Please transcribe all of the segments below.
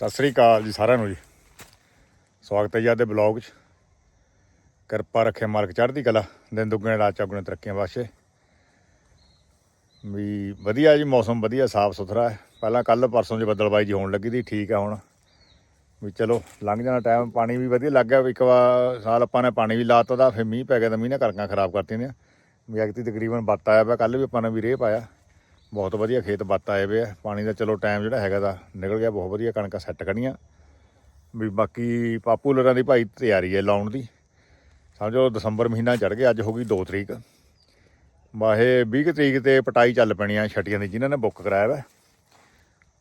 ਸਤਿ ਸ੍ਰੀ ਅਕਾਲ ਜੀ ਸਾਰਿਆਂ ਨੂੰ ਜੀ। ਸਵਾਗਤ ਹੈ ਜੀ ਅੱਜ ਦੇ ਬਲੌਗ 'ਚ। ਕਿਰਪਾ ਰੱਖੇ ਮਾਲਕ ਚੜ੍ਹਦੀ ਕਲਾ, ਦਿਨ ਦੁੱਗਣੇ ਰਾਤ ਚੌਗਣੇ ਤਰੱਕੀਆਂ ਵਾਸਤੇ ਵੀ ਵਧੀਆ ਜੀ ਮੌਸਮ, ਵਧੀਆ ਸਾਫ਼ ਸੁਥਰਾ ਹੈ। ਪਹਿਲਾਂ ਕੱਲ ਪਰਸੋਂ ਜੇ ਬੱਦਲਬਾਈ ਜੀ ਹੋਣ ਲੱਗੀ ਦੀ ਠੀਕ ਆ ਹੁਣ। ਵੀ ਚਲੋ, ਲੰਘ ਜਾਣਾ ਟਾਈਮ, ਪਾਣੀ ਵੀ ਵਧੀਆ ਲੱਗ ਗਿਆ। ਵੀ ਇੱਕ ਵਾਰ ਸਾਲ ਆਪਾਂ ਨੇ ਪਾਣੀ ਵੀ ਲਾਤਾ ਦਾ ਫਿਰ ਮੀਂਹ ਪੈ ਗਿਆ ਤਾਂ ਮੀਂਹ ਨੇ ਕਣਕਾਂ ਖਰਾਬ ਕਰਤੀਆਂ ਨੇ। ਵੀ ਅਗਤੀ ਤਕਰੀਬਨ ਬੱਤ ਆਇਆ ਪਿਆ ਕੱਲ ਵੀ ਆਪਾਂ ਨੇ ਵੀ ਰੇਹ ਪਾਇਆ। ਬਹੁਤ ਵਧੀਆ ਖੇਤ ਬੱਤ ਆਏ ਵੇ ਆ। ਪਾਣੀ ਦਾ ਚਲੋ ਟਾਈਮ ਜਿਹੜਾ ਹੈਗਾ ਦਾ ਨਿਕਲ ਗਿਆ, ਬਹੁਤ ਵਧੀਆ ਕਣਕਾਂ ਸੈੱਟ ਕਰਨੀਆਂ ਵੀ ਬਾਕੀ ਪਾਪੂਲਰਾਂ ਦੀ ਭਾਈ ਤਿਆਰੀ ਹੈ ਲਾਉਣ ਦੀ। ਸਮਝੋ ਦਸੰਬਰ ਮਹੀਨਾ ਚੜ ਗਿਆ, ਅੱਜ ਹੋ ਗਈ 2 ਤਰੀਕ। ਵਾਹੇ 20 ਕੁ ਤਰੀਕ ਤੇ ਪਟਾਈ ਚੱਲ ਪੈਣੀ ਆ ਛਟੀਆਂ ਦੀ, ਜਿਨ੍ਹਾਂ ਨੇ ਬੁੱਕ ਕਰਾਇਆ ਵਾ।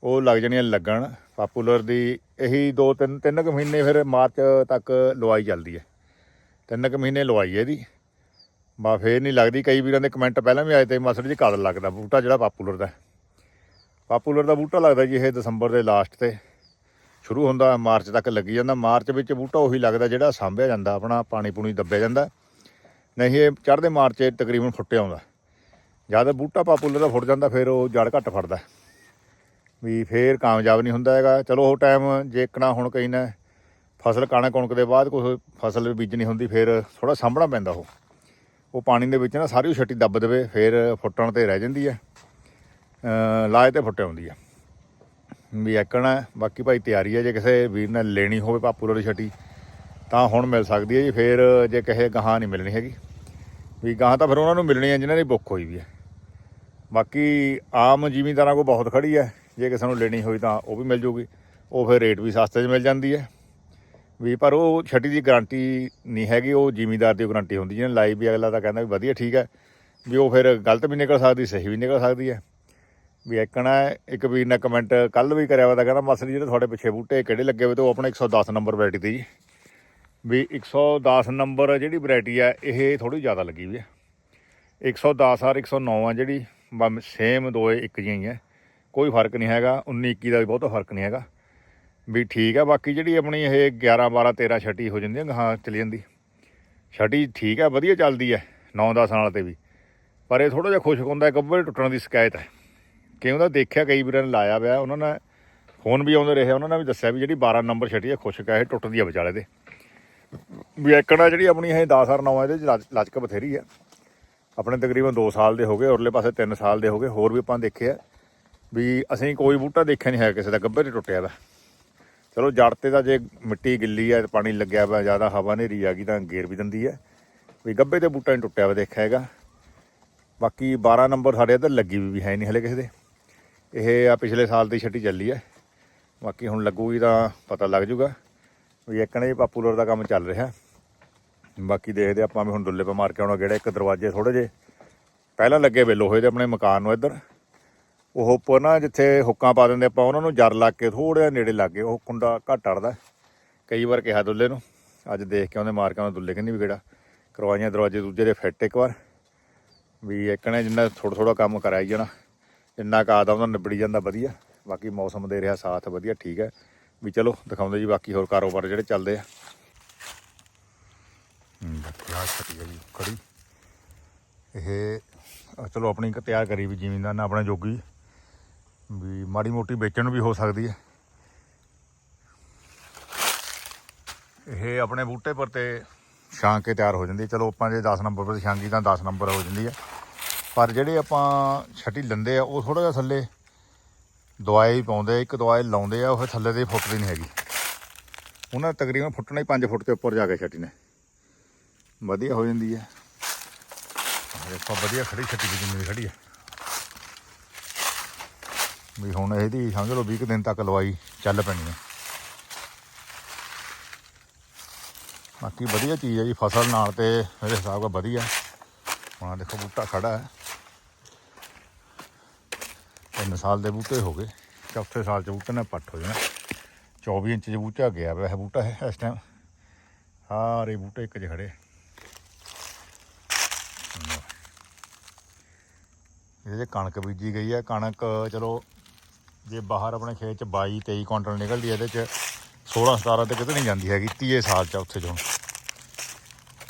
ਉਹ ਲੱਗ ਜਾਣੀਆਂ ਲੱਗਣ। ਪਾਪੂਲਰ ਦੀ ਇਹੀ 2 3 3 ਕੁ ਮਹੀਨੇ ਫਿਰ ਮਾਰਚ ਤੱਕ ਲਵਾਈ ਚੱਲਦੀ ਹੈ। ਤਿੰਨ ਕੁ ਮਹੀਨੇ ਲਵਾਈ ਹੈ ਇਹਦੀ। ਬਾ ਫੇਰ ਨਹੀਂ ਲੱਗਦੀ। ਕਈ ਵੀਰਾਂ ਦੇ ਕਮੈਂਟ ਪਹਿਲਾਂ ਵੀ ਆਏ ਤੇ ਮਸੜ ਜੀ ਕਦ ਲੱਗਦਾ ਬੂਟਾ ਜਿਹੜਾ ਪਾਪੂਲਰ ਦਾ। ਪਾਪੂਲਰ ਦਾ ਬੂਟਾ ਲੱਗਦਾ ਜੀ ਇਹ ਦਸੰਬਰ ਦੇ ਲਾਸਟ ਤੇ। ਸ਼ੁਰੂ ਹੁੰਦਾ, ਮਾਰਚ ਤੱਕ ਲੱਗੀ ਜਾਂਦਾ। ਮਾਰਚ ਵਿੱਚ ਬੂਟਾ ਉਹੀ ਲੱਗਦਾ ਜਿਹੜਾ ਸਾਂਭਿਆ ਜਾਂਦਾ, ਆਪਣਾ ਪਾਣੀ ਪੂਣੀ ਦੱਬਿਆ ਜਾਂਦਾ। ਨਹੀਂ, ਇਹ ਚੜ੍ਹਦੇ ਮਾਰਚ ਤਕਰੀਬਨ ਫੁੱਟਿਆ ਆਉਂਦਾ। ਜਦ ਬੂਟਾ ਪਾਪੂਲਰ ਦਾ ਫੁੱਟ ਜਾਂਦਾ, ਫਿਰ ਉਹ ਜੜ ਘੱਟ ਫੜਦਾ। ਵੀ ਫੇਰ ਕਾਮਯਾਬ ਨਹੀਂ ਹੁੰਦਾ ਹੈਗਾ। ਚਲੋ, ਉਹ ਟਾਈਮ ਜੇਕਣਾ ਹੁਣ ਕਈ ਨਾ, ਫਸਲ ਕਣਕ ਕਣਕ ਦੇ ਬਾਅਦ ਕੋਈ ਫਸਲ ਬੀਜਣੀ ਹੁੰਦੀ, ਫਿਰ ਥੋੜਾ ਸਾਂਭਣਾ ਪੈਂਦਾ ਉਹ। ਉਹ ਪਾਣੀ ਦੇ ਵਿੱਚ ਨਾ ਸਾਰੀ ਛੱਟੀ ਦੱਬ ਦੇਵੇ, ਫਿਰ ਫੁੱਟਣ ਤੇ ਰਹਿ ਜਾਂਦੀ ਹੈ। ਲਾਏ ਤੇ ਫੁੱਟ ਆਉਂਦੀ ਹੈ। ਵੀ ਐਕਣਾ ਬਾਕੀ ਭਾਈ ਤਿਆਰੀ ਹੈ, ਜੇ ਕਿਸੇ ਵੀਰ ਨੇ ਲੈਣੀ ਹੋਵੇ ਪਾਪੂਲਰ ਦੀ ਛੱਟੀ, ਤਾਂ ਹੁਣ ਮਿਲ ਸਕਦੀ ਹੈ ਜੀ, ਫਿਰ ਜੇ ਕਹੇ ਗਾਹਾਂ ਨਹੀਂ ਮਿਲਣੀ ਹੈਗੀ। ਵੀ ਗਾਹਾਂ ਤਾਂ ਫਿਰ ਉਹਨਾਂ ਨੂੰ ਮਿਲਣੀ ਹੈ, ਜਿਨ੍ਹਾਂ ਦੀ ਬੁੱਕ ਹੋਈ ਵੀ ਹੈ। ਬਾਕੀ ਆਮ ਜ਼ਿਮੀਂਦਾਰਾਂ ਕੋਲ ਬਹੁਤ ਖੜੀ ਹੈ, ਜੇ ਕਿਸੇ ਨੂੰ ਲੈਣੀ ਹੋਈ ਤਾਂ ਉਹ ਵੀ ਮਿਲ ਜੂਗੀ। ਉਹ ਫਿਰ ਰੇਟ ਵੀ ਸਸਤੇ 'ਚ ਮਿਲ ਜਾਂਦੀ ਹੈ। ਵੀ ਪਰ ਉਹ ਛੱਟੀ ਦੀ ਗਾਰੰਟੀ ਨਹੀਂ ਹੈਗੀ, ਉਹ ਜ਼ਿਮੀਦਾਰ ਦੀ ਗਾਰੰਟੀ ਹੁੰਦੀ ਜਿਹਨੇ ਲਾਈ ਵੀ ਅਗਲਾ ਤਾਂ ਕਹਿੰਦਾ ਵੀ ਵਧੀਆ ਠੀਕ ਹੈ, ਵੀ ਉਹ ਫਿਰ ਗਲਤ ਵੀ ਨਿਕਲ ਸਕਦੀ, ਸਹੀ ਵੀ ਨਿਕਲ ਸਕਦੀ ਹੈ। ਵੀ ਐਕਣਾ ਇੱਕ ਵੀਰ ਨੇ ਕਮੈਂਟ ਕੱਲ ਵੀ ਕਰਿਆ ਵਾ ਤਾਂ ਕਹਿੰਦਾ ਮਸਲੀ ਜਿਹੜੇ ਤੁਹਾਡੇ ਪਿੱਛੇ ਬੂਟੇ ਕਿਹੜੇ ਲੱਗੇ ਹੋਏ ਤੇ ਉਹ ਆਪਣਾ 110 ਨੰਬਰ ਵੈਰਾਈਟੀ ਤੇ ਜੀ। ਵੀ 110 ਨੰਬਰ ਜਿਹੜੀ ਵੈਰਾਈਟੀ ਹੈ ਇਹ ਥੋੜੀ ਜ਼ਿਆਦਾ ਲੱਗੀ ਵੀ ਹੈ 110 ਔਰ 109 ਆ ਜਿਹੜੀ ਸੇਮ ਦੋਏ ਇੱਕ ਜਿਹੀਆਂ ਹੀ ਹੈ ਕੋਈ ਫ਼ਰਕ ਨਹੀਂ ਹੈਗਾ 19 21 ਦਾ ਵੀ ਬਹੁਤਾ ਫ਼ਰਕ ਨਹੀਂ ਹੈਗਾ। ਵੀ ਠੀਕ ਆ, ਬਾਕੀ ਜਿਹੜੀ ਆਪਣੀ ਇਹ 11 12 13 ਛਟੀ ਹੋ ਜਾਂਦੀ ਹੈ ਗਾਂ ਚਲੀ ਜਾਂਦੀ। ਛਟੀ ਠੀਕ ਹੈ ਵਧੀਆ ਚੱਲਦੀ ਹੈ 9 10 ਨਾਲ ਤੇ ਵੀ। ਪਰ ਇਹ ਥੋੜਾ ਜਿਹਾ ਖੁਸ਼ਕ ਹੁੰਦਾ ਗੱਬੇ ਟੁੱਟਣ ਦੀ ਸ਼ਿਕਾਇਤ ਹੈ ਕਿ ਉਹਦਾ ਦੇਖਿਆ ਕਈ ਵੀਰਾਂ ਨੇ ਲਾਇਆ ਹੋਇਆ ਉਹਨਾਂ ਨੇ ਫੋਨ ਵੀ ਆਉਂਦੇ ਰਹੇ ਉਹਨਾਂ ਨੇ ਵੀ ਦੱਸਿਆ ਵੀ ਜਿਹੜੀ 12 ਨੰਬਰ ਛਟੀ ਹੈ ਖੁਸ਼ਕ ਹੈ ਇਹ ਟੁੱਟਦੀ ਹੈ ਵਿਚਾਲੇ ਦੇ। ਵੀ ਐਕੜਾ ਜਿਹੜੀ ਆਪਣੀ ਇਹ 10 ਔਰ 9 ਇਹਦੇ ਚ ਲਚ- ਲਚਕ ਬਥੇਰੀ ਹੈ ਆਪਣੇ ਤਕਰੀਬਨ 2 ਸਾਲ ਦੇ ਹੋ ਗਏ, ਉਰਲੇ ਪਾਸੇ 3 ਸਾਲ ਦੇ ਹੋ ਗਏ, ਹੋਰ ਵੀ ਆਪਾਂ ਦੇਖਿਆ। ਵੀ ਅਸੀਂ ਕੋਈ ਬੂਟਾ ਦੇਖਿਆ ਨਹੀਂ ਹੈ ਕਿਸੇ ਦਾ ਗੱਭੇ ਤੇ ਟੁੱਟਿਆ ਦਾ ਚਲੋ ਜੜ ਤੇ ਤਾਂ ਜੇ ਮਿੱਟੀ ਗਿੱਲੀ ਹੈ ਪਾਣੀ ਲੱਗਿਆ ਵਾ, ਜ਼ਿਆਦਾ ਹਵਾ ਹਨੇਰੀ ਆ ਗਈ ਤਾਂ ਗੇਰ ਵੀ ਦਿੰਦੀ ਹੈ ਵੀ ਗੱਭੇ ਤੇ ਬੂਟਾ ਨਹੀਂ ਟੁੱਟਿਆ ਵਾ, ਦੇਖਿਆ ਹੈਗਾ। ਬਾਕੀ 12 ਨੰਬਰ ਸਾਡੇ ਇੱਧਰ ਲੱਗੀ ਵੀ ਹੈ ਨਹੀਂ ਹਲੇ ਕਿਸੇ ਦੇ। ਇਹ ਆ ਪਿਛਲੇ ਸਾਲ ਦੀ ਛੱਟੀ ਚੱਲੀ ਹੈ ਬਾਕੀ ਹੁਣ ਲੱਗੂਗੀ ਤਾਂ ਪਤਾ ਲੱਗ ਜੂਗਾ। ਵੀ ਇੱਕਣੇ ਪਾਪੂਲਰ ਦਾ ਕੰਮ ਚੱਲ ਰਿਹਾ। ਬਾਕੀ ਦੇਖਦੇ ਆਪਾਂ ਵੀ ਹੁਣ ਡੁੱਲੇ ਪਾ ਮਾਰ ਕੇ ਆਉਣਾ ਕਿਹੜੇ ਇੱਕ ਦਰਵਾਜ਼ੇ ਥੋੜੇ ਜੇ ਪਹਿਲਾਂ ਲੱਗੇ ਵੇ ਲੋਹੇ ਦੇ ਆਪਣੇ ਮਕਾਨ ਨੂੰ ਇੱਧਰ। ਉਹ ਉੱਪਰ ਨਾ ਜਿੱਥੇ ਹੁੱਕਾਂ ਪਾ ਦਿੰਦੇ ਆਪਾਂ, ਉਹਨਾਂ ਨੂੰ ਜਰ ਲੱਗ ਕੇ ਥੋੜ੍ਹਾ ਨੇੜੇ ਲੱਗ ਗਏ। ਉਹ ਕੁੰਡਾ ਘੱਟ ਅੜਦਾ। ਕਈ ਵਾਰ ਕਿਹਾ ਦੁੱਲੇ ਨੂੰ, ਅੱਜ ਦੇਖ ਕੇ ਉਹਨੇ ਮਾਰ ਕੇ ਉਹਨੇ ਦੁੱਲੇ ਕਹਿੰਦੀ ਵੀ ਕਿਹੜਾ ਕਰਵਾਈਆਂ ਦਰਵਾਜ਼ੇ ਦੂਜੇ ਦੇ ਫਿੱਟ ਇੱਕ ਵਾਰ। ਵੀ ਇੱਕਣੇ ਜਿੰਨਾ ਥੋੜਾ ਥੋੜਾ ਕੰਮ ਕਰਾਈ ਜਾਣਾ ਜਿੰਨਾ ਕਾ ਆਦਾ ਉਹਨਾਂ ਨਿਬੜੀ ਜਾਂਦਾ ਵਧੀਆ। ਬਾਕੀ ਮੌਸਮ ਦੇ ਰਿਹਾ ਸਾਥ ਵਧੀਆ, ਠੀਕ ਹੈ। ਵੀ ਚਲੋ, ਦਿਖਾਉਂਦੇ ਜੀ ਬਾਕੀ ਹੋਰ ਕਾਰੋਬਾਰ ਜਿਹੜੇ ਚੱਲਦੇ ਆ। ਹੂੰ ਛੱਟੀ ਹੈ ਜੀ ਖੜੀ। ਇਹ ਚਲੋ ਆਪਣੀ ਤਿਆਰ ਕਰੀ ਵੀ ਜ਼ਿਮੀਂਦਾਰ ਨੇ ਆਪਣਾ ਜੋਗੀ। ਵੀ ਮਾੜੀ ਮੋਟੀ ਵੇਚਣ ਨੂੰ ਵੀ ਹੋ ਸਕਦੀ ਹੈ। ਇਹ ਆਪਣੇ ਬੂਟੇ ਪਰ ਤੇ ਛਾਂ ਕੇ ਤਿਆਰ ਹੋ ਜਾਂਦੀ ਚਲੋ ਆਪਾਂ ਜੇ 10 ਨੰਬਰ ਪਰ ਛਾਂਗੀ ਤਾਂ 10 ਨੰਬਰ ਹੋ ਜਾਂਦੀ ਹੈ। ਪਰ ਜਿਹੜੇ ਆਪਾਂ ਛੱਟੀ ਲੰਦੇ ਆ, ਉਹ ਥੋੜਾ ਜਿਹਾ ਥੱਲੇ ਦਵਾਈ ਪਾਉਂਦੇ ਇੱਕ ਦਵਾਈ ਲਾਉਂਦੇ ਆ, ਉਹ ਥੱਲੇ ਦੇ ਫੁੱਟਦੀ ਨਹੀਂ ਹੈਗੀ। ਉਹਨਾਂ ਤਕਰੀਬਨ ਫੁੱਟਣਾ ਹੀ 5 ਫੁੱਟ ਤੇ ਉੱਪਰ ਜਾ ਕੇ ਛੱਟੀ ਨੇ। ਵਧੀਆ ਹੋ ਜਾਂਦੀ ਹੈ। ਆਹ ਦੇਖੋ ਵਧੀਆ ਖੜੀ ਛੱਟੀ ਦੀ ਜਿੰਨੀ ਖੜੀ ਹੈ। ਵੀ ਹੁਣ ਇਹਦੀ ਸਮਝ ਲਓ 20 ਕੁ ਦਿਨ ਤੱਕ ਲਵਾਈ ਚੱਲ ਪੈਣੀ ਹੈ ਬਾਕੀ ਵਧੀਆ ਚੀਜ਼ ਹੈ ਜੀ, ਫਸਲ ਨਾਲ ਤੇ ਮੇਰੇ ਹਿਸਾਬ ਨਾਲ ਵਧੀਆ। ਹੁਣ ਦੇਖੋ ਬੂਟਾ ਖੜਾ ਹੈ। ਤਿੰਨ ਸਾਲ ਦੇ ਬੂਟੇ ਹੋ ਗਏ। ਚੌਥੇ ਸਾਲ ਚ ਬੂਟੇ ਨੇ ਪੱਟ ਹੋ ਜਾਣਾ। 24 ਇੰਚ ਦੇ ਬੂਟਾ ਗਿਆ ਵੈਸੇ ਬੂਟਾ ਹੈ ਇਸ ਟਾਈਮ ਸਾਰੇ ਬੂਟੇ ਇੱਕ ਜਿਹੇ ਖੜੇ ਇਹਦੇ ਕਣਕ ਬੀਜੀ ਗਈ ਹੈ ਕਣਕ ਚਲੋ ਜੇ ਬਾਹਰ ਆਪਣੇ ਖੇਤ ਚ 22 23 ਕੁਇੰਟਲ ਨਿਕਲਦੀ ਇਹਦੇ ਚ 16 17 ਤੇ ਕਿਤੇ ਨਹੀਂ ਜਾਂਦੀ ਹੈਗੀ 30 ਸਾਲ ਚ ਉੱਥੇ ਚੋਂ।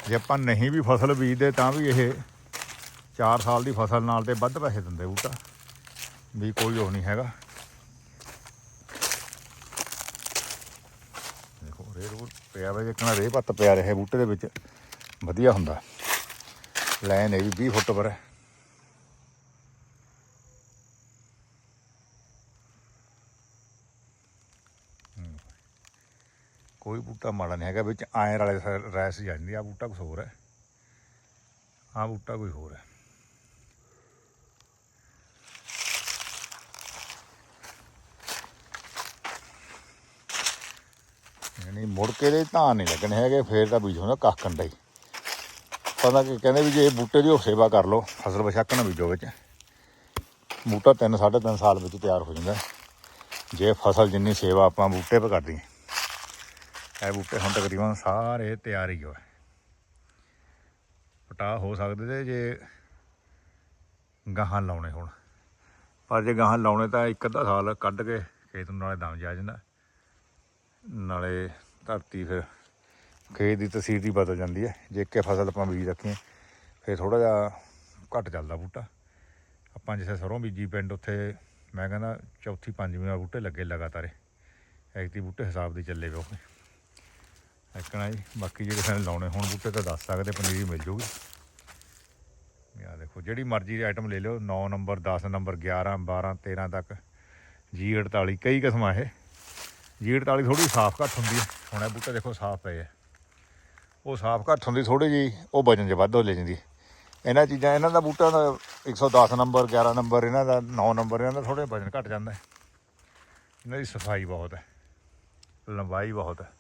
ਜੇ ਆਪਾਂ ਨਹੀਂ ਵੀ ਫਸਲ ਬੀਜਦੇ ਤਾਂ ਵੀ ਇਹ 4 ਸਾਲ ਦੀ ਫਸਲ ਨਾਲ ਤੇ ਵੱਧ ਪੈਸੇ ਦਿੰਦੇ ਬੂਟਾ, ਵੀ ਕੋਈ ਉਹ ਨਹੀਂ ਹੈਗਾ। ਦੇਖੋ, ਰੇਹ ਰੂਹ ਪਿਆ ਵਾ, ਜਿੱਕਣਾ ਰੇਹ ਪੱਤ ਪਿਆ ਰਿਹਾ ਬੂਟੇ ਦੇ ਵਿੱਚ, ਵਧੀਆ ਹੁੰਦਾ। ਲਾਈਨ ਇਹ ਵੀ 20 ਫੁੱਟ ਪਰ ਹੈ। ਕੋਈ ਬੂਟਾ ਮਾੜਾ ਨਹੀਂ ਹੈਗਾ, ਵਿੱਚ ਆਇਰ ਵਾਲੇ ਸ- ਰੈਸ ਜਾਂਦੀ ਆ ਬੂਟਾ ਕੁਝ ਹੋਰ ਹੈ। ਆ ਬੂਟਾ ਕੋਈ ਹੋਰ ਹੈ। ਨਹੀਂ ਮੁੜ ਕੇ ਦੇ ਧਾਨ ਨਹੀਂ ਲੱਗਣੇ ਹੈਗੇ, ਫੇਰ ਤਾਂ ਬੀਜ ਹੁੰਦਾ ਕੱਖ ਕੰਡਾ ਹੀ। ਪਤਾ ਕਿ ਕਹਿੰਦੇ ਵੀ ਜੇ ਇਹ ਬੂਟੇ ਦੀ ਉਹ ਸੇਵਾ ਕਰ ਲਓ, ਫਸਲ ਬਸ਼ੱਕ ਨਾ ਬੀਜੋ ਵਿੱਚ। ਬੂਟਾ 3 3.5 ਸਾਲ ਵਿੱਚ ਤਿਆਰ ਹੋ ਜਾਂਦਾ। ਜੇ ਫਸਲ ਜਿੰਨੀ ਸੇਵਾ ਆਪਾਂ ਬੂਟੇ 'ਤੇ ਕਰਦੀ ਇਹ ਬੂਟੇ ਹੁਣ ਤਕਰੀਬਨ ਸਾਰੇ ਤਿਆਰ ਹੀ ਹੋਏ। ਪਟਾ ਹੋ ਸਕਦੇ ਤੇ ਜੇ ਗਾਹਾਂ ਲਾਉਣੇ ਹੁਣ। ਪਰ ਜੇ ਗਾਹਾਂ ਲਾਉਣੇ ਤਾਂ ਇੱਕ ਅੱਧਾ ਸਾਲ ਕੱਢ ਕੇ ਖੇਤ ਨੂੰ ਨਾਲੇ ਦਮ ਜਾ ਜਾਂਦਾ। ਨਾਲੇ ਧਰਤੀ ਫਿਰ ਖੇਤ ਦੀ ਤਸੀਰ ਦੀ ਬਦਲ ਜਾਂਦੀ ਹੈ। ਜੇ ਇੱਕੇ ਫਸਲ ਆਪਾਂ ਬੀਜ ਰੱਖੀਏ, ਫਿਰ ਥੋੜਾ ਜਿਹਾ ਘੱਟ ਚੱਲਦਾ ਬੂਟਾ। ਆਪਾਂ ਜਿੱਥੇ ਸਰੋਂ ਬੀਜੀ ਪਿੰਡ, ਉੱਥੇ ਮੈਂ ਕਹਿੰਦਾ ਚੌਥੀ ਪੰਜਵੀਂ ਵਾਰ ਬੂਟੇ ਲੱਗੇ ਲਗਾਤਾਰ। ਐਕਤੀ ਬੂਟੇ ਹਿਸਾਬ ਦੇ ਚੱਲੇ ਵੇ ਉਹ। ਐਕਣਾ ਜੀ ਬਾਕੀ ਜਿਹੜੇ ਸਾਨੂੰ ਲਾਉਣੇ ਹੁਣ ਬੂਟੇ ਤਾਂ ਦੱਸ ਸਕਦੇ, ਪਨੀਰੀ ਮਿਲ ਜੂਗੀ। ਆ ਦੇਖੋ, ਜਿਹੜੀ ਮਰਜ਼ੀ ਦੀ ਆਈਟਮ ਲੈ ਲਿਓ 9 ਨੰਬਰ 10 ਨੰਬਰ 11 12 13 ਤੱਕ। ਜੀ 48 ਕਈ ਕਿਸਮਾਂ ਇਹ। ਜੀ 48 ਥੋੜੀ ਸਾਫ਼ ਘੱਟ ਹੁੰਦੀ ਹੈ। ਹੁਣ ਇਹ ਬੂਟੇ ਦੇਖੋ ਸਾਫ਼ ਪਏ ਆ। ਉਹ ਸਾਫ਼ ਘੱਟ ਹੁੰਦੀ ਥੋੜੀ ਜੀ ਉਹ ਵਜਨ 'ਚ ਵੱਧ ਹੋ ਲੈ ਜਾਂਦੀ ਇਹਨਾਂ ਚੀਜ਼ਾਂ, ਇਹਨਾਂ ਦਾ ਬੂਟਾ ਦਾ 110 ਨੰਬਰ 11 ਨੰਬਰ, ਇਹਨਾਂ ਦਾ 9 ਨੰਬਰ, ਇਹਨਾਂ ਦਾ ਥੋੜੇ ਵਜਨ ਘੱਟ ਜਾਂਦਾ ਹੈ। ਇਹਨਾਂ ਦੀ ਸਫ਼ਾਈ ਬਹੁਤ ਹੈ। ਲੰਬਾਈ ਬਹੁਤ ਹੈ।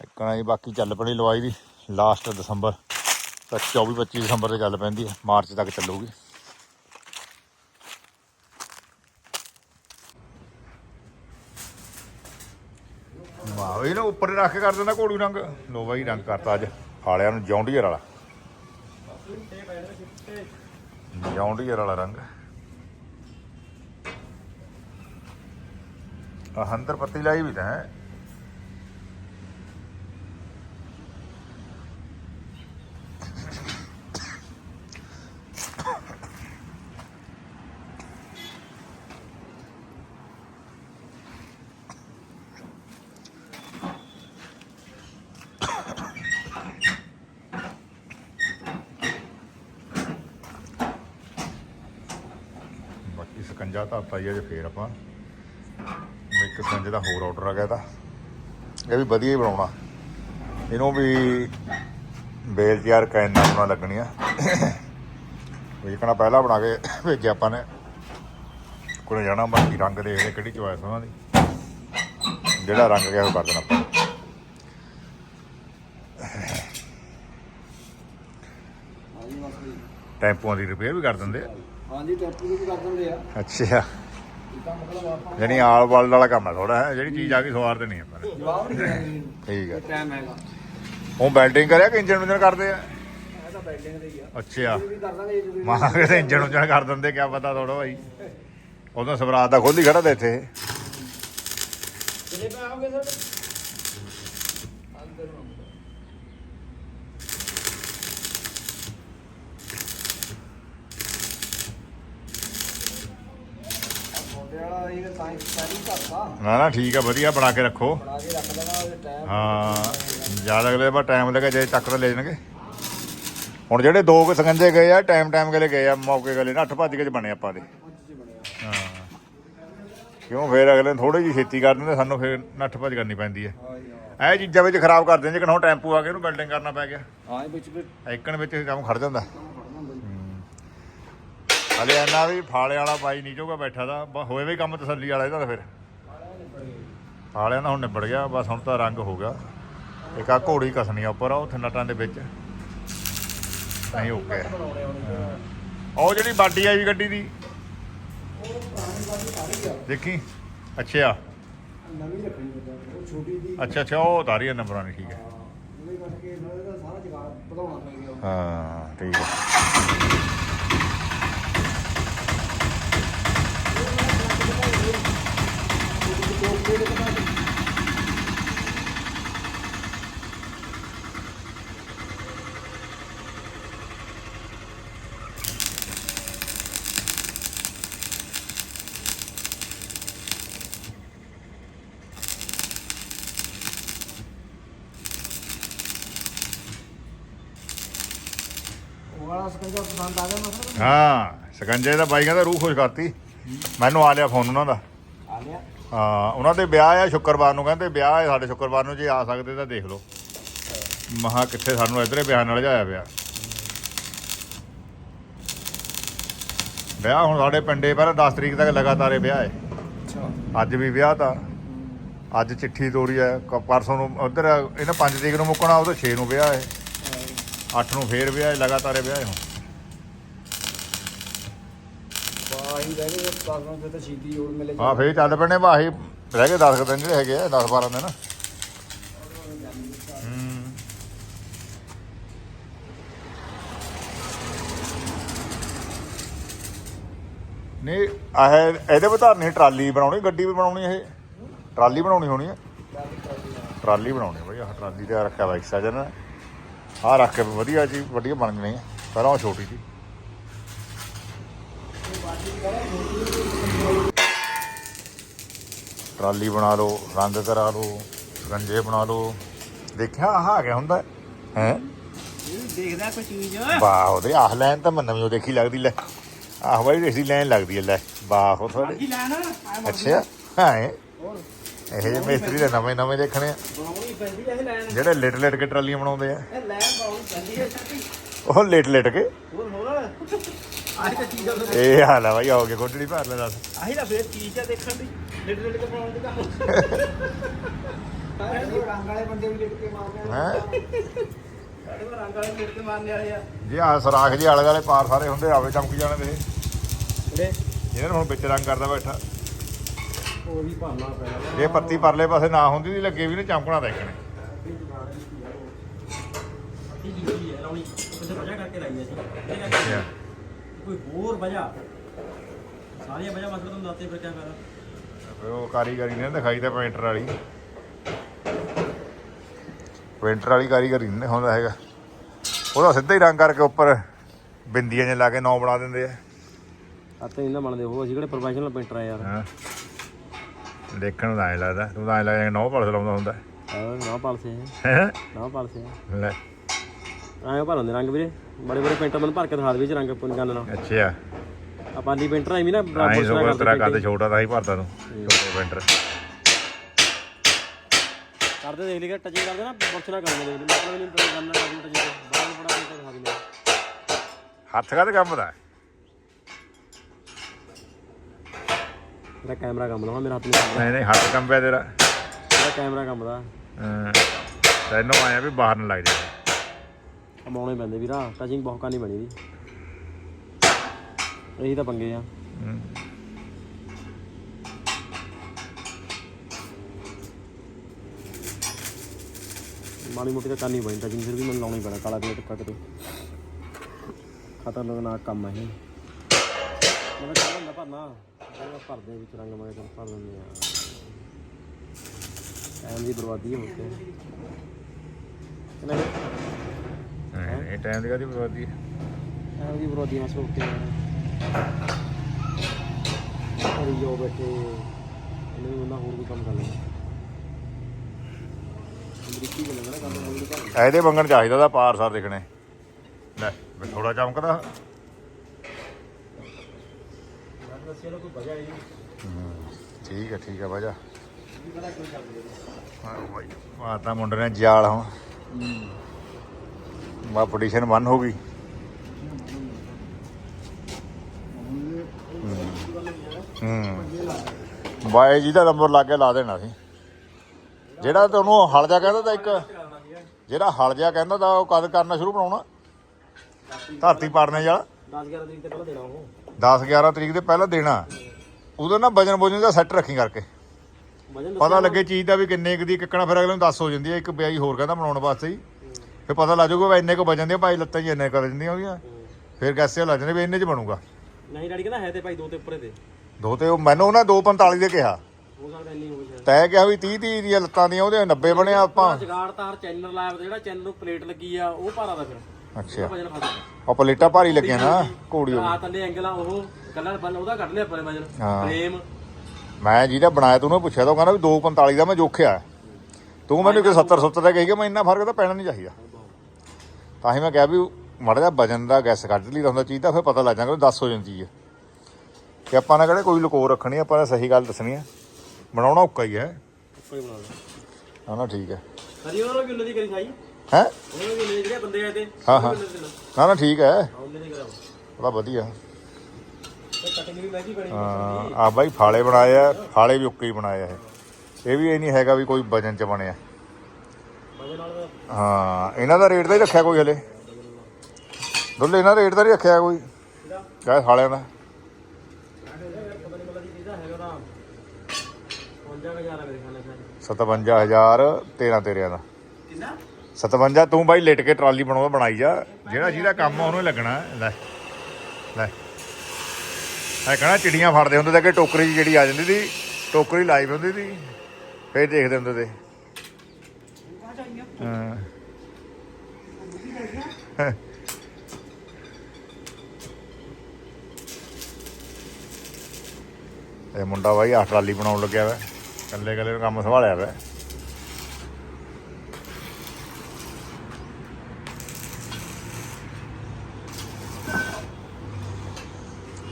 ਇੱਕਣਾ ਜੀ, ਬਾਕੀ ਚੱਲ ਪਣੀ ਲਵਾਈ ਦੀ ਲਾਸਟ ਦਸੰਬਰ, ਤਾਂ 24 25 ਦਸੰਬਰ ਤੇ ਚੱਲ ਪੈਂਦੀ ਹੈ ਮਾਰਚ ਤੱਕ ਚੱਲੂਗੀ। ਵਾਹ ਇਹਨੂੰ ਉੱਪਰ ਰੱਖ ਕੇ ਕਰ ਦਿੰਦਾ ਘੋੜੂ ਰੰਗ। ਲੋ ਬਾਈ, ਰੰਗ ਕਰਤਾ ਅੱਜ ਫਾਲਿਆਂ ਨੂੰ ਜੌਂਡੀਅਰ ਵਾਲਾ। ਜੌਂਡੀਅਰ ਵਾਲਾ ਰੰਗ। ਆ ਅੰਦਰ ਪੱਤੀ ਲਾਈ ਵੀ ਤਾਂ ਹੈ ਬਾਕੀ ਸਕੰਜਾ ਧਰਤਾ ਜੀ ਅਜੇ ਫੇਰ ਆਪਾਂ। ਇੱਕ ਸਕੰਜੇ ਦਾ ਹੋਰ ਆਰਡਰ ਆ ਗਿਆ ਤਾਂ ਇਹ ਵੀ ਵਧੀਆ ਹੀ ਬਣਾਉਣਾ। ਇਹਨੂੰ ਵੀ ਬੇਲ ਤਿਆਰ ਕੈਨਾਂ ਬਣਾ ਲੱਗਣੀਆਂ ਵੇਖਣਾ ਪਹਿਲਾਂ ਬਣਾ ਕੇ ਭੇਜਿਆ ਆਪਾਂ ਨੇ। ਕੋਲੇ ਜਾਣਾ ਬਾਕੀ ਰੰਗ ਦੇਖਦੇ ਕਿਹੜੀ ਚੋਇਸ ਉਹਨਾਂ ਦੀ। ਜਿਹੜਾ ਰੰਗ ਗਿਆ ਉਹ ਕਰ ਦੇਣਾ ਆਪਾਂ। ਟੈਂਪੂਆਂ ਦੀ ਰਿਪੇਅਰ ਵੀ ਕਰ ਦਿੰਦੇ ਆ। ਹਾਂਜੀ ਟੈਂਪੂ ਵੀ ਕਰ ਦਿੰਦੇ ਆ। ਅੱਛਾ। ਯਾਨੀ ਆਲ ਵਰਲਡ ਵਾਲਾ ਕੰਮ ਹੈ ਥੋੜਾ ਹੈ? ਜਿਹੜੀ ਚੀਜ਼ ਆ ਗਈ ਸਵਾਰ ਨਹੀਂ ਆਪਾਂ ਨੇ। ਜਵਾਬ ਨਹੀਂ ਦੇਣਾ ਠੀਕ ਹੈ ਟਾਈਮ ਹੈਗਾ। ਉਹ ਬੈਲਡਿੰਗ ਕਰਿਆ ਕਿ ਇੰਜਨ ਨੂੰ ਕਰਦੇ ਆ? ਇਹ ਤਾਂ ਬਿਲਡਿੰਗ ਦੇ ਹੀ ਆ। ਅੱਛਾ। ਵੀ ਕਰ ਦਾਂਗੇ ਵੀ ਮਾਂ ਕਰ ਦਿੰਦੇ ਕਿਆ ਪਤਾ ਥੋੜਾ ਭਾਈ ਉਦੋਂ ਸਵਰਾਜ ਦਾ ਖੋਲੀ ਖੜਾ ਤੇ ਇੱਥੇ। ਕਿੰਨੇ ਪੈ ਆਓਗੇ ਸਰ? ਵਾਲਾ ਇਹ ਤਾਂ ਸਾਰੀ ਘੱਟਾ ਨਾ ਨਾ ਠੀਕ ਆ ਵਧੀਆ ਬਣਾ ਕੇ ਰੱਖੋ। ਬਣਾ ਕੇ ਰੱਖ ਦੇਣਾ ਉਹਦੇ ਟਾਈਮ ਹਾਂ ਜ਼ਿਆਦਾ ਅਗਲੇ ਵਾਰ ਟਾਈਮ ਲੱਗਾ ਜੇ ਚੱਕ ਤਾਂ ਲੈ ਜਾਣਗੇ। ਹੁਣ ਜਿਹੜੇ ਦੋ ਕੁ ਸਕੰਜੇ ਗਏ ਆ ਟਾਈਮ ਟਾਈਮ ਗਲੇ ਗਏ ਆ ਮੌਕੇ ਗਲੇ ਨੱਠ ਭੱਜ ਕੇ ਚ ਬਣੇ ਆਪਾਂ ਦੇ। ਹਾਂ। ਕਿਉਂ ਫੇਰ ਅਗਲੇ ਥੋੜੀ ਜਿਹੀ ਛੇਤੀ ਕਰ ਦਿੰਦੇ ਸਾਨੂੰ ਫੇਰ ਨੱਠ ਭੱਜ ਕਰਨੀ ਪੈਂਦੀ ਹੈ ਇਹ ਚੀਜ਼ਾਂ ਵਿੱਚ ਖਰਾਬ ਕਰਦੇ ਨੇ ਜੇ ਹੁਣ ਟੈਂਪੂ ਆ ਕੇ ਇਹਨੂੰ ਬਿਲਡਿੰਗ ਕਰਨਾ ਪੈ ਗਿਆ। ਹਾਂ ਵਿੱਚ ਵਿੱਚ ਐਕਣ ਵਿੱਚ ਕੰਮ ਖੜ ਜਾਂਦਾ। ਹਲੇ ਇਹਨਾਂ ਵੀ ਫਾਲੇ ਵਾਲਾ ਬਾਈ ਨਹੀਂ ਜੋਗਾ ਬੈਠਾ ਦਾ ਹੋਏ ਵੀ ਕੰਮ ਤਸੱਲੀ ਵਾਲਾ ਇਹਦਾ ਤਾਂ ਫਿਰ। ਫਾਲਿਆਂ ਦਾ ਹੁਣ ਨਿਬੜ ਗਿਆ ਬਸ ਹੁਣ ਤਾਂ ਰੰਗ ਹੋ ਗਿਆ। ਇੱਕ ਆ ਘੋੜੀ ਕਸਣੀ ਆ ਉੱਪਰ ਆ ਉਹ ਨਟਾਂ ਦੇ ਵਿੱਚ। ਨਹੀਂ ਹੋ। ਗਿਆ ਉਹ ਜਿਹੜੀ ਬਾਡੀ ਆਈ ਗੱਡੀ ਦੀ। ਦੇਖੀ? ਅੱਛਾ। ਨਵੀਂ ਰੱਖਣੀ ਪੈਂਦਾ ਉਹ ਛੋਟੀ ਦੀ ਅੱਛਾ ਅੱਛਾ ਉਹ ਉਤਾਰੀ ਆ ਨੰਬਰਾਂ ਨਹੀਂ ਠੀਕ ਹੈ। ਉਹਦੇ ਕਰਕੇ ਇਹਨਾਂ ਦਾ ਸਾਰਾ ਜਗਾੜ ਵਧਾਉਣਾ ਪੈ ਗਿਆ ਹਾਂ ਠੀਕ ਹੈ। ਹਾਂ ਸਕੰਜੇ ਦਾ ਬਾਈ ਕਹਿੰਦਾ ਰੂਹ ਖੁਸ਼ ਕਰਤੀ। ਮੈਨੂੰ ਆ ਲਿਆ ਫੋਨ ਉਹਨਾਂ ਦਾ। ਆ ਲਿਆ? ਹਾਂ ਉਹਨਾਂ ਦੇ ਵਿਆਹ ਆ ਸ਼ੁੱਕਰਵਾਰ ਨੂੰ ਕਹਿੰਦੇ ਵਿਆਹ ਹੈ ਸਾਡੇ ਸ਼ੁੱਕਰਵਾਰ ਨੂੰ ਜੇ ਆ ਸਕਦੇ ਤਾਂ ਦੇਖ ਲਓ। ਮਹਾ ਕਿੱਥੇ ਸਾਨੂੰ ਇਧਰੇ ਬਿਆਨ ਨਾਲ ਜਾਇਆ ਪਿਆ। ਵਿਆਹ ਹੁਣ ਸਾਡੇ ਪਿੰਡੇ ਪਰ 10 ਤਰੀਕ ਤੱਕ ਲਗਾਤਾਰ ਇਹ ਵਿਆਹ ਹੈ। ਅੱਛਾ। ਅੱਜ ਵੀ ਵਿਆਹ ਤਾਂ। ਅੱਜ ਚਿੱਠੀ ਤੋਰੀ ਹੈ ਪਰਸੋਂ ਨੂੰ ਉਧਰ ਇਹਨਾਂ 5 ਤਰੀਕ ਨੂੰ ਮੁੱਕਣਾ ਉਹਦੇ 6 ਨੂੰ ਵਿਆਹ ਹੈ। 8 ਨੂੰ ਫੇਰ ਵਿਆਹ ਹੈ ਲਗਾਤਾਰ ਵਿਆਹ ਹੈ ਹੁਣ। ਬਾਹੀ ਰਹਿ ਗਏ ਪਾਸੋਂ ਤੇ ਤਾਂ ਛੀਤੀ ਜੋੜ ਮਿਲੇ। ਹਾਂ, ਫੇਰ ਚੱਲ ਪੈਣੇ ਵਾਹੀ ਰਹਿ ਗਏ 10 ਦਿਨ ਜਿਹੜੇ ਹੈਗੇ ਆ 10 12 ਦਿਨ। ਹੂੰ। ਨਹੀਂ, ਆਹ ਇਹਦੇ ਵਧਾਰਨੀ ਟਰਾਲੀ ਬਣਾਉਣੀ, ਗੱਡੀ ਵੀ ਬਣਾਉਣੀ ਇਹ। ਟਰਾਲੀ ਬਣਾਉਣੀ ਹੋਣੀ ਹੈ ਟਰਾਲੀ ਬਣਾਉਣੀ ਬਈ, ਆਹ ਟਰਾਲੀ ਤੇ ਰੱਖਿਆ ਵਾ ਐਕਸਟਰਾ ਆਹ ਰੱਖ ਕੇ ਵਧੀਆ ਜੀ, ਵਧੀਆ ਬਣ ਜਣੀ ਪਹਿਲਾਂ ਉਹ ਛੋਟੀ ਸੀ ਟਰਾਲੀ ਬਣਾ ਲਓ ਰੰਗ ਕਰਾ ਲਓ ਗੰਜੇ ਬਣਾ ਲਓ। ਦੇਖਿਆ ਆਹ ਆ ਗਿਆ ਹੁੰਦਾ ਹੈ? ਦੇਖਦਾ ਕੋਈ ਚੀਜ਼। ਵਾਹ ਉਹਦੇ ਆਹ ਲੈਣ ਤਾਂ ਮੈਨੂੰ ਉਹ ਦੇਖੀ ਲੱਗਦੀ ਲੈ। ਆਹ ਵਾਲੀ ਦੇਸੀ ਲੈਣ ਲੱਗਦੀ ਹੈ ਲੈ। ਵਾਹ ਉਹ ਲੈਣਾ ਅੱਛਾ ਹਾਂ ਇਹ। ਜਿਹੇ ਮਿਸਤਰੀ ਦੇ ਨਵੇਂ ਨਵੇਂ ਦੇਖਣੇ ਆ। ਜਿਹੜੇ ਲਿਟ ਲਿਟ ਕੇ ਟਰਾਲੀਆਂ ਬਣਾਉਂਦੇ ਆ। ਉਹ ਲਿਟ ਲਿਟ ਕੇ। ਇਹ ਹਾਲ ਆ ਬਾਈ ਆਓਗੇ ਕੋਟੜੀ ਭਰ ਲੈ ਦੱਸ। ਆਹੀ ਤਾਂ ਫੇਰ ਚੀਜ਼ ਆ ਦੇਖਣ ਦੀ। ਲਿਟ ਲਿਟ ਕੇ ਬਣਾਉਣ ਦੀ ਕੰਮ ਸਾਡੇ ਰੰਗ ਵਾਲੇ ਬੰਦੇ ਵੀ ਲਿਟ ਕੇ ਮਾਰਦੇ ਆ। ਹੈਂ? ਸਾਡੇ ਕੋਲ ਰੰਗ ਵਾਲੇ ਲਿਟ ਕੇ ਮਾਰਨੇ ਵਾਲੇ ਆ। ਜੇ ਆ ਸਰਾਖ ਜੀ ਆਲੇ ਵਾਲੇ ਪਾਰ ਸਾਰੇ ਹੁੰਦੇ ਆਵੇ ਚਮਕ ਜਾਣੇ ਦੇ ਜਿਹੜੇ ਜਿਹਨਾਂ ਨੂੰ ਹੁਣ ਵਿੱਚ ਰੰਗ ਕਰਦਾ ਬੈਠਾ। ਉਹ ਵੀ ਭਰਨਾ ਪੈਣਾ ਜੇ ਪੱਤੀ ਪਰਲੇ ਪਾਸੇ ਨਾ ਹੁੰਦੀ ਦੀ ਲੱਗੇ ਵੀ ਨੇ ਚਮਕਣਾ ਦੇਖਣੇ ਇਹ ਜੀ ਹੈ ਲਾਉਣੀ। ਉਹਦੇ ਵਜ੍ਹਾ ਕਰਕੇ ਲਾਈ ਅਸੀਂ ਇਹਦੇ ਕਰਕੇ ਅੱਛਾ। ਕੋਈ ਹੋਰ ਵਜ੍ਹਾ? ਸਾਰੀਆਂ ਵਜ੍ਹਾ ਮਤਲਬ ਤੁਹਾਨੂੰ ਦੱਸਦੇ ਫਿਰ ਕਿਆ ਕਰਾਂ। ਉਹ ਕਾਰੀਗਰੀ ਨੇ ਦਿਖਾਈ ਤਾਂ ਪੇਂਟਰ ਵਾਲੀ। ਪੇਂਟਰ ਵਾਲੀ ਕਾਰੀਗਰੀ ਨਹੀਂ ਹੁੰਦਾ ਹੈਗਾ। ਉਹਦਾ ਸਿੱਧਾ ਹੀ ਰੰਗ ਕਰਕੇ ਉੱਪਰ ਬਿੰਦੀਆਂ ਜੇ ਲਾ ਕੇ ਨੌ ਬਣਾ ਦਿੰਦੇ ਆ। ਆਤੇ ਇਹਨਾਂ ਬਣਦੇ ਉਹ ਅਸੀਂ ਕਿਹੜੇ ਪ੍ਰੋਫੈਸ਼ਨਲ ਪੇਂਟਰ ਆ ਯਾਰ। ਹਾਂ। ਦੇਖਣ ਨੂੰ ਐਂ ਲੱਗਦਾ ਤੂੰ ਤਾਂ ਐਂ ਲੱਗਦਾ ਨੌ ਪਾਲਸ ਲਾਉਂਦਾ ਹੁੰਦਾ। ਨਾ ਪਾਲਸੇ ਹੈ। ਨਾ ਪਾਲਸੇ ਲੈ। ਐਂ ਭਰ ਹੁੰਦੇ ਰੰਗ ਵੀਰੇ। ਬੜੇ ਬੜੇ ਪੇਂਟਰ ਮੈਨੂੰ ਭਰ ਕੇ ਦਿਖਾ ਦੇ ਵਿੱਚ ਰੰਗ ਪੁੰਨ ਗੰਨ ਨਾਲ। ਅੱਛਾ। ਆ ਪਾਲੀ ਪੇਂਟਰ ਆਈ ਵੀ ਨਾ ਬਰਾਬਰ ਸੋਕਰ ਤੇਰਾ ਕੱਦ ਕਰਦੇ ਛੋਟਾ ਤਾਂ ਹੀ ਭਰਦਾ ਤੂੰ ਛੋਟੇ ਪੇਂਟਰ ਕਰਦੇ ਦੇਖ ਲਈ ਟੱਚਿੰਗ ਕਰਦੇ ਨਾ ਬੁਰਸ਼ ਨਾਲ ਕਰਦੇ ਦੇਖ ਲਈ ਮਤਲਬ ਨਹੀਂ ਨਾਲ ਕਰਨੀ ਟੱਚਿੰਗ ਬੜਾ ਬੜਾ ਪੇਂਟਰ ਦਿਖਾ ਦਿੰਦੇ ਹੱਥ ਕਾਹਦੇ ਕੰਮ ਦਾ? ਮੇਰਾ ਕੈਮਰਾ ਕੰਮ ਦਾ ਮੇਰਾ ਹੱਥ ਨਹੀਂ ਨਹੀਂ ਨਹੀਂ ਹੱਥ ਕੰਮ ਪਿਆ ਤੇਰਾ। ਮੇਰਾ ਕੈਮਰਾ ਕੰਮ ਦਾ। ਹਾਂ। ਤੈਨੂੰ ਆਇਆ ਵੀ ਬਾਹਰ ਨਾ ਲੱਗ ਜਾਏ ਕਮਾਉਣੇ ਪੈਂਦੇ ਵੀਰਾ ਟੱਚਿੰਗ ਬਹੁਤ ਕਰਨੀ ਬਣੀ ਦੀ ਇਹੀ ਤਾਂ ਪੰਗੇ ਆ। ਹੂੰ। ਮਾੜੀ ਮੋਟੀ ਤਾਂ ਕਰਨੀ ਬਣੀ ਟੱਚਿੰਗ ਫਿਰ ਵੀ ਮੈਨੂੰ ਲਾਉਣੀ ਪੈਣਾ ਕਾਲਾ ਪੇਂਟ ਕੱਟ ਕੇ। ਖਤਰਨਾਕ ਕੰਮ ਹੈ ਇਹ। ਮੈਂ ਕਹਿੰਦਾ ਹੁੰਦਾ ਭਰਨਾ ਜਿਹੜਾ ਭਰਦੇ ਵਿੱਚ ਰੰਗ ਮੈਂ ਕਿਹਾ ਭਰ ਦਿੰਦੇ ਆ। ਟਾਈਮ ਦੀ ਬਰਬਾਦੀ ਹੋ ਕੇ। ਨਹੀਂ ਨਹੀਂ, ਇਹ ਟਾਈਮ ਦੀ ਕਾਦੀ ਬਰਬਾਦੀ ਹੈ ਟਾਈਮ ਦੀ ਬਰਬਾਦੀ ਮਸ ਰੋਕ ਕੇ ਕਰੀ ਜੋ ਬੈਠੇ ਇਹਨੇ ਉਹਨਾਂ ਹੋਰ ਵੀ ਕੰਮ ਕਰ ਲੈਣਾ। ਅਮਰੀਕੀ ਗੱਲ ਹੈ ਨਾ ਕੰਮ ਹੋਰ ਵੀ ਕਰ ਇਹਦੇ ਮੰਗਣ ਚਾਹੀਦਾ ਦਾ ਪਾਰ ਸਰ ਦਿਖਣੇ। ਲੈ ਥੋੜਾ ਚਮਕਦਾ। ਦੱਸਿਆ ਨਾ ਕੋਈ ਵਜ੍ਹਾ ਹੈ ਠੀਕ ਹੈ ਠੀਕ ਹੈ ਬਾਜਾ ਹਾਂ ਬਾਈ ਆ ਤਾਂ ਮੁੰਡੇ ਨੇ ਜਾਲ ਹੁਣ। ਮਾ ਪੋਜੀਸ਼ਨ 1 ਹੋ ਗਈ। ਹੂੰ। ਬਾਈ ਜੀ ਦਾ ਨੰਬਰ ਲਾ ਕੇ ਲਾ ਦੇਣਾ ਸੀ। ਜਿਹੜਾ ਤੁਹਾਨੂੰ ਹਲ ਜਾ ਕਹਿੰਦਾ ਤਾਂ ਇੱਕ ਜਿਹੜਾ ਹਲ ਜਾ ਕਹਿੰਦਾ ਤਾਂ ਉਹ ਕਦ ਕਰਨਾ ਸ਼ੁਰੂ ਬਣਾਉਣਾ? ਧਰਤੀ ਪਾੜਨੇ ਵਾਲਾ। 10 11 ਤਰੀਕ ਤੇ ਪਹਿਲਾਂ ਦੇਣਾ ਉਹ 10 11 ਤਰੀਕ ਦੇ ਪਹਿਲਾਂ ਦੇਣਾ। ਉਦੋਂ ਨਾ ਵਜਨ ਵਜਨ ਦਾ ਸੈੱਟ ਰੱਖੀ ਕਰਕੇ। ਪਤਾ ਲੱਗੇ ਚੀਜ਼ ਦਾ ਵੀ ਕਿੰਨੇ ਕੁ ਦੀ ਕਿੱਕਣਾ ਫਿਰ ਅਗਲੇ ਨੂੰ ਦੱਸ ਹੋ ਜਾਂਦੀ ਹੈ। ਇੱਕ ਬਿਆਈ ਹੋਰ ਕਹਿੰਦਾ ਬਣਾਉਣ ਵਾਸਤੇ ਹੀ ਫਿਰ ਪਤਾ ਲੱਗ ਜਾਊਗਾ ਵੀ ਇੰਨੇ ਕੁ ਵਜਨ ਦੇ ਭਾਈ ਲੱਤਾਂ ਹੀ ਇੰਨੇ ਕਰ ਜਾਂਦੀਆਂ ਉਹਦੀਆਂ। ਫਿਰ ਕੈਸੇ ਲੱਗ ਜਾਂਦੇ ਵੀ ਇੰਨੇ ਚ ਬਣੂਗਾ। ਨਹੀਂ ਡੈਡੀ ਕਹਿੰਦਾ ਹੈ ਤੇ ਭਾਈ ਦੋ ਤੇ ਉੱਪਰੇ ਤੇ ਦੋ ਤੇ ਉਹ ਮੈਨੂੰ ਉਹਨਾਂ 245 ਦੇ ਕਿਹਾ। ਹੋ ਸਕਦਾ ਇੰਨੀ ਹੋਵੇ ਸ਼ਾਇਦ ਤੈਂ ਕਿਹਾ ਵੀ 30 30 ਦੀਆਂ ਲੱਤਾਂ ਦੀਆਂ ਉਹਦੇ 90 ਬਣਿਆ ਆਪਾਂ। ਜਗਾੜ ਤਾਰ ਚੈਨਲ ਲਾਇਆ ਜਿਹੜਾ ਚੈਨਲ ਨੂੰ ਪਲੇਟ ਲੱਗੀ ਆ ਉਹ ਭਾਰਾ ਦਾ ਫਿਰ। ਅੱਛਾ। ਵਜਨ ਉਹ ਪਲੇਟਾਂ ਭਾਰੀ ਲੱਗੀਆਂ ਨਾ ਘੋੜੀ ਆ ਥੱਲੇ ਐਂਗਲ ਆ ਉਹ ਕੱਲਾ ਬੰਨ ਉਹਦਾ ਕੱਢ ਲਿਆ ਪਰੇ ਵਜਨ। ਹਾਂ। ਫਰੇਮ ਮੈਂ ਜਿਹਦਾ ਬਣਾਇਆ ਤੂੰ ਉਹਨੂੰ ਪੁੱਛਿਆ ਤਾਂ ਉਹ ਕਹਿੰਦਾ ਵੀ 245 ਦਾ ਮੈਂ ਜੋਖਿਆ। ਤੂੰ ਮੈਨੂੰ ਕਿ 70 70 ਦਾ ਕਹੀ ਗਿਆ ਮੈਂ ਇੰਨਾ ਫ਼ਰਕ ਤਾਂ ਪੈਣਾ ਨਹੀਂ ਚਾਹੀਦਾ। ਤਾਂ ਹੀ ਮੈਂ ਕਿਹਾ ਵੀ ਮਾੜਾ ਜਿਹਾ ਵਜਨ ਦਾ ਗੈਸ ਕੱਢ ਲਈਦਾ ਹੁੰਦਾ ਚੀਜ਼ ਦਾ ਫਿਰ ਪਤਾ ਲੱਗ ਜਾਂਦਾ ਕਿ 10 ਹੋ ਜਾਂਦੀ ਹੈ। ਕਿ ਆਪਾਂ ਨੇ ਕਿਹੜੇ ਕੋਈ ਲੁਕੋ ਰੱਖਣੀ ਆਪਾਂ ਨੇ ਸਹੀ ਗੱਲ ਦੱਸਣੀ ਹੈ ਬਣਾਉਣਾ ਔਕਾ ਹੀ ਹੈ ਕੋਈ ਬਣਾ ਲਓ। ਹਾਂ ਨਾ ਠੀਕ ਹੈ ਹਰੀ ਉਹਨਾਂ ਵੀ ਉਹਨਾਂ ਦੀ ਕਰੀ ਸਾਈ ਹੈ? ਉਹਨਾਂ ਵੀ ਉਹਨਾਂ ਜਿਹੜੇ ਬੰਦੇ ਆਏ ਤੇ। ਹਾਂ, ਹਾਂ। ਨਾ ਨਾ ਠੀਕ ਹੈ ਉਹਨੇ ਨੇ ਕਰਾਓ। ਬੜਾ ਵਧੀਆ। ਹਾਂ ਆ ਬਾਈ ਫਾਲੇ ਬਣਾਏ ਆ ਫਾਲੇ ਵੀ ਉੱਕੇ ਹੀ ਬਣਾਏ ਆ ਇਹ। ਇਹ ਵੀ ਇਹ ਨਹੀਂ ਹੈਗਾ ਵੀ ਕੋਈ ਵਜਨ ਚ ਬਣਿਆ। ਹਾਂ ਇਹਨਾਂ ਦਾ ਰੇਟ ਤਾਂ ਹੀ ਰੱਖਿਆ ਕੋਈ ਹਲੇ? ਦੁੱਲੇ ਇਹਨਾਂ ਦਾ ਰੇਟ ਤਾਂ ਨਹੀਂ ਰੱਖਿਆ ਕੋਈ? ਕਹੇ ਫਾਲਿਆਂ ਦਾ। ਪਤਾ ਨਹੀਂ ਪਤਾ ਜੀ ਇਹਦਾ ਹੈਗਾ ਤਾਂ 55000 ਆ ਮੇਰੇ ਖਾਨੇ ਸ਼ਾਇਦ 57000 13 ਤੇਰਿਆਂ ਦਾ। ਕਿੰਨਾ? 57 ਤੂੰ ਬਾਈ ਲਿਟ ਕੇ ਟਰਾਲੀ ਬਣਾਉਂਦਾ ਬਣਾਈ ਜਾ। ਜਿਹੜਾ ਜਿਹਦਾ ਕੰਮ ਆ ਉਹਨੂੰ ਹੀ ਲੱਗਣਾ। ਲੈ ਲੈ। ਹੈ ਕਹਣਾ ਚਿੜੀਆਂ ਫੜਦੇ ਹੁੰਦੇ ਤੇ ਕਿ ਟੋਕਰੀ 'ਚ ਜਿਹੜੀ ਆ ਜਾਂਦੀ ਸੀ ਟੋਕਰੀ ਲਾਈਵ ਹੁੰਦੀ ਸੀ ਫੇਰ ਦੇਖਦੇ ਹੁੰਦੇ ਤੇ। ਹਾਂ। ਇਹ ਮੁੰਡਾ ਬਾਈ ਆ ਟਰਾਲੀ ਬਣਾਉਣ ਲੱਗਿਆ ਵਾ। ਕੱਲੇ ਕੱਲੇ ਨੂੰ ਕੰਮ ਸੰਭਾਲਿਆ ਵਾ।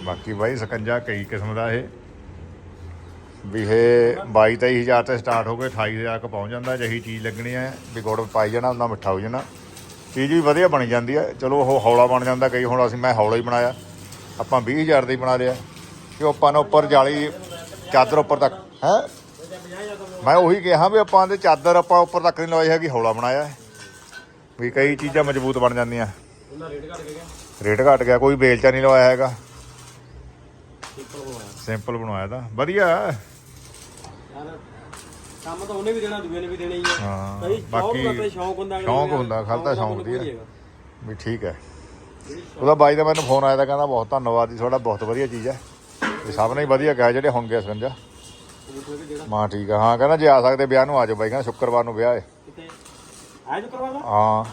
ਬਾਕੀ ਬਾਈ ਸਕੰਜਾ ਕਈ ਕਿਸਮ ਦਾ ਇਹ। ਵੀ ਇਹ 22 23000 ਤੇ ਸਟਾਰਟ ਹੋ ਕੇ 28000 ਤੱਕ ਪਹੁੰਚ ਜਾਂਦਾ, ਜਿਹੀ ਚੀਜ਼ ਲੱਗਣੀ ਹੈ ਵੀ ਗੁੜ ਪਾਈ ਜਾਣਾ ਉਹਨਾਂ ਮਿੱਠਾ ਹੋ ਜਾਣਾ। ਚੀਜ਼ ਵੀ ਵਧੀਆ ਬਣੀ ਜਾਂਦੀ ਹੈ ਚਲੋ ਉਹ ਹੌਲਾ ਬਣ ਜਾਂਦਾ, ਕਈ ਹੁਣ ਅਸੀਂ ਮੈਂ ਹੌਲਾ ਹੀ ਬਣਾਇਆ। ਆਪਾਂ 20000 ਦਾ ਹੀ ਬਣਾ ਲਿਆ। ਕਿ ਉਹ ਆਪਾਂ ਨੇ ਉੱਪਰ ਜਾਲੀ ਚਾਦਰ ਉੱਪਰ ਤੱਕ ਹੈ? ਮੈਂ ਉਹੀ ਕਿਹਾ ਵੀ ਆਪਾਂ ਦੇ ਚਾਦਰ ਆਪਾਂ ਉੱਪਰ ਤੱਕ ਨਹੀਂ ਲਵਾਈ ਹੈਗੀ ਹੌਲਾ ਬਣਾਇਆ ਹੈ। ਵੀ ਕਈ ਚੀਜ਼ਾਂ ਮਜ਼ਬੂਤ ਬਣ ਜਾਂਦੀਆਂ। ਰੇਟ ਘਟ ਗਿਆ ਕੋਈ ਬੇਲਚਾ ਨਹੀਂ ਲਵਾਇਆ ਹੈਗਾ। ਸਿੰਪਲ ਬਣਵਾਇਆ ਤਾਂ। ਵਧੀਆ ਕੰਮ ਤਾਂ ਉਹਨੇ ਵੀ ਦੇਣਾ ਦੂਏ ਨੇ ਵੀ ਦੇਣਾ ਹੀ ਆ। ਹਾਂ, ਬਾਕੀ ਸ਼ੌਂਕ ਹੁੰਦਾ। ਸ਼ੌਂਕ ਹੁੰਦਾ, ਖਾਲ ਤਾਂ ਸ਼ੌਂਕ ਦੀ। ਵੀ ਠੀਕ ਹੈ। ਉਹਦਾ ਬਾਈ ਦਾ ਮੈਨੂੰ ਫੋਨ ਆਇਆ ਤਾਂ ਕਹਿੰਦਾ ਬਹੁਤ ਧੰਨਵਾਦ ਜੀ ਤੁਹਾਡਾ ਬਹੁਤ ਵਧੀਆ ਚੀਜ਼ ਹੈ। ਵੀ ਸਭ ਨੇ ਹੀ ਵਧੀਆ ਕਿਹਾ ਜਿਹੜੇ ਹੁਣ ਗਏ ਜਿਹੜਾ ਮਾਂ ਠੀਕ ਆ। ਹਾਂ ਕਹਿੰਦਾ ਜੇ ਆ ਸਕਦੇ ਵਿਆਹ ਨੂੰ ਆ ਜਾਓ ਬਾਈ ਕਹਿੰਦਾ ਸ਼ੁੱਕਰਵਾਰ ਨੂੰ ਵਿਆਹ ਹੈ ਕਿਤੇ ਆਇਆ ਜੋ ਕਰਵਾ ਲਾ ਹਾਂ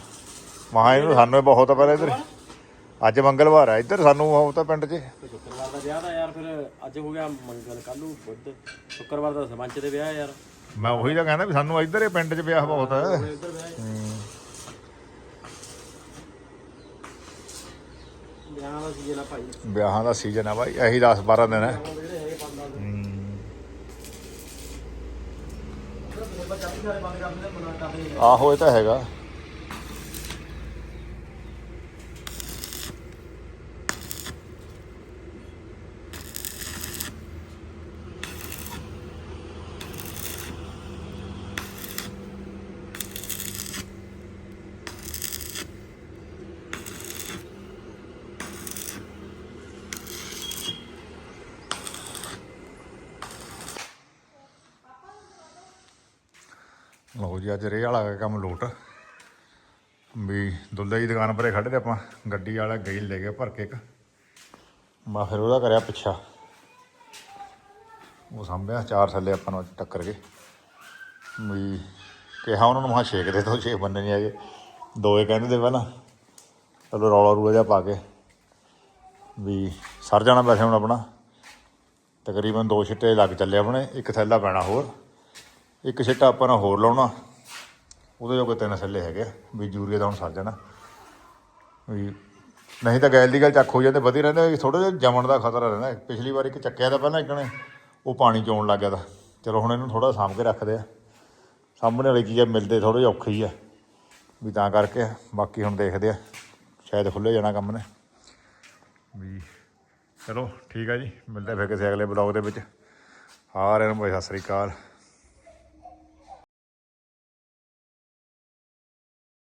ਮਹਾ ਇਹਨੂੰ ਸਾਨੂੰ ਬਹੁਤ ਆ ਪਰ ਇੱਧਰ। ਅੱਜ ਮੰਗਲਵਾਰ ਹੈ ਇੱਧਰ ਸਾਨੂੰ ਉਹ ਤਾਂ ਪਿੰਡ 'ਚ। ਸ਼ੁੱਕਰਵਾਰ ਦਾ ਵਿਆਹ ਦਾ ਯਾਰ ਫਿਰ ਅੱਜ ਹੋ ਗਿਆ ਮੰਗਲ ਕੱਲ ਨੂੰ ਬੁੱਧ। ਸ਼ੁੱਕਰਵਾਰ ਦਾ ਸਰਪੰਚ ਦੇ ਵਿਆਹ ਯਾਰ। ਮੈਂ ਉਹੀ ਤਾਂ ਕਹਿੰਦਾ ਵੀ ਸਾਨੂੰ ਇੱਧਰ ਹੀ ਪਿੰਡ 'ਚ ਵਿਆਹ ਬਹੁਤ ਹੈ। ਵਿਆਹ ਦਾ ਸੀਜ਼ਨ ਆ ਭਾਈ। ਵਿਆਹਾਂ ਦਾ ਸੀਜ਼ਨ ਆ ਬਾਈ ਇਹੀ 10 12 ਦਿਨ ਹੈ। ਹੁਣ ਜਿਹੜੇ ਹੈਗੇ ਪੰਜ ਦਸ ਹੂੰ। ਦਿਨ ਬੱਚਾ ਵੀ ਸਾਰੇ ਬੰਦ ਕਰ ਦਿੰਦੇ ਮਨਾ ਕਰਦੇ ਨੇ ਆਹੋ ਇਹ ਤਾਂ ਹੈਗਾ। ਲਓ ਜੀ, ਅੱਜ ਰੇਹ ਵਾਲਾ ਕੰਮ ਲੋਟ। ਵੀ ਦੁੱਲੇ ਦੀ ਦੁਕਾਨ ਪਰੇ ਖੜੇ ਤੇ ਆਪਾਂ ਗੱਡੀ ਵਾਲਾ ਗਈ ਲੈ ਗਿਆ ਭਰ ਕੇ ਇੱਕ। ਮੈਂ ਫਿਰ ਉਹਦਾ ਕਰਿਆ ਪਿੱਛਾ। ਉਹ ਸਾਂਭਿਆ, ਚਾਰ ਥੱਲੇ ਆਪਾਂ ਨੂੰ ਟੱਕਰ ਗਏ। ਵੀ ਕਿਹਾ ਉਹਨਾਂ ਨੂੰ ਮਹਾ ਛੇਕ ਦੇ ਦੋ, ਛੇ ਬੰਦੇ ਨਹੀਂ ਹੈਗੇ। ਦੋ ਹੀ ਕਹਿੰਦੇ ਤੇ ਪਹਿਲਾਂ ਚਲੋ ਰੌਲਾ ਰੂਲਾ ਜਿਹਾ ਪਾ ਕੇ। ਵੀ ਸਰ ਜਾਣਾ ਵੈਸੇ ਹੁਣ ਆਪਣਾ। ਤਕਰੀਬਨ ਦੋ ਛਿੱਟੇ ਲੱਗ ਚੱਲੇ ਆਪਣੇ, ਇੱਕ ਥੈਲਾ ਪੈਣਾ ਹੋਰ। ਇੱਕ ਛਿੱਟਾ ਆਪਾਂ ਨੇ ਹੋਰ ਲਾਉਣਾ। ਉਹਦੇ ਜੋ ਕੋਈ ਤਿੰਨ ਥੱਲੇ ਹੈਗੇ ਆ, ਵੀ ਯੂਰੀਆ ਦਾ ਹੁਣ ਸਰ ਜਾਣਾ। ਵੀ ਨਹੀਂ ਤਾਂ ਗੈਲ ਦੀ ਗੱਲ ਚੱਕ ਹੋ ਜਾਂਦੇ ਵਧੀਆ ਰਹਿੰਦੇ ਥੋੜਾ ਜਿਹਾ ਜਮਣ ਦਾ ਖਤਰਾ ਰਹਿੰਦਾ। ਪਿਛਲੀ ਵਾਰ ਇੱਕ ਚੱਕਿਆ ਤਾਂ ਪਹਿਲਾਂ ਇੱਕ ਨੇ ਉਹ ਪਾਣੀ ਚੋਣ ਲੱਗ ਗਿਆ ਤਾਂ। ਚਲੋ ਹੁਣ ਇਹਨੂੰ ਥੋੜਾ ਸਾਂਭ ਕੇ ਰੱਖਦੇ ਆ। ਸਾਹਮਣੇ ਵਾਲੀ ਚੀਜ਼ ਮਿਲਦੇ ਥੋੜੇ ਜਿਹਾ ਔਖੀ ਆ। ਵੀ ਤਾਂ ਕਰਕੇ ਬਾਕੀ ਹੁਣ ਦੇਖਦੇ ਆ ਸ਼ਾਇਦ ਖੁੱਲੇ ਜਾਣਾ ਕੰਮ ਨੇ। ਵੀ ਚਲੋ ਠੀਕ ਆ ਜੀ ਮਿਲਦੇ ਫਿਰ ਕਿਸੇ ਅਗਲੇ ਬਲੌਗ ਦੇ ਵਿੱਚ। ਸਾਰਿਆਂ ਨੂੰ ਭਾਈ ਸਤਿ ਸ੍ਰੀ ਅਕਾਲ।